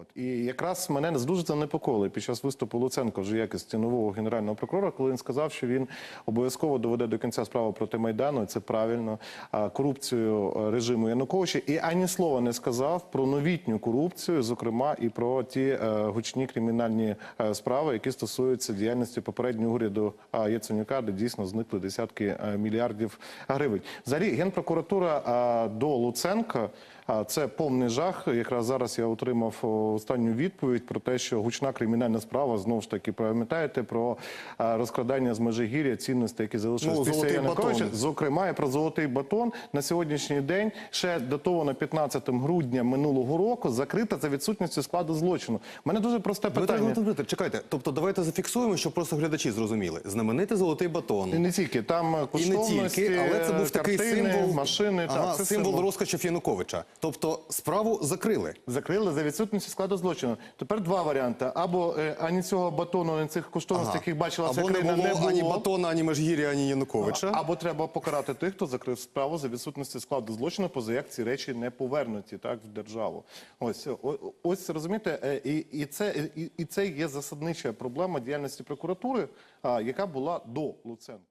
От і якраз мене дуже занепокоїли під час виступу Луценко вже якості нового генерального прокурора, коли він сказав, що він обов'язково доведе до кінця справу проти майдану. Це правильно корупцію режиму Януковича, і ані слова не сказав про новітню корупцію, зокрема і про ті е, гучні кримінальні е, справи, які стосуються діяльності попереднього уряду Яценюка, де дійсно зникли десятки е, мільярдів гривень. Взагалі, генпрокуратура до Луценка. Це повний жах. Якраз зараз я отримав останню відповідь про те, що гучна кримінальна справа знову ж таки пам'ятаєте про а, розкрадання з межигір'я цінностей, які залишились Ну, після Януковича. Зокрема, і про золотий батон на сьогоднішній день ще датовано 15 грудня минулого року, закрита за відсутністю складу злочину. У мене дуже просте питання. Дмитро, чекайте. Тобто, давайте зафіксуємо, щоб просто глядачі зрозуміли. Знаменитий золотий батон. І не тільки там І не тільки, але це був такий символ машини. ага, так, це символ, символ. розкошів Януковича. Тобто справу закрили. Закрили за відсутністю складу злочину. Тепер два варіанти: або е, ані цього батону, ані цих коштовностей, яких бачила Або не було, ані батона, ані Межгір'я, ані Януковича. Або треба покарати тих, хто закрив справу за відсутністю складу злочину, поза як ці речі не повернуті так в державу. Ось о- ось розумієте, е, і, і це і, і це є засаднича проблема діяльності прокуратури, а, яка була до Луценка.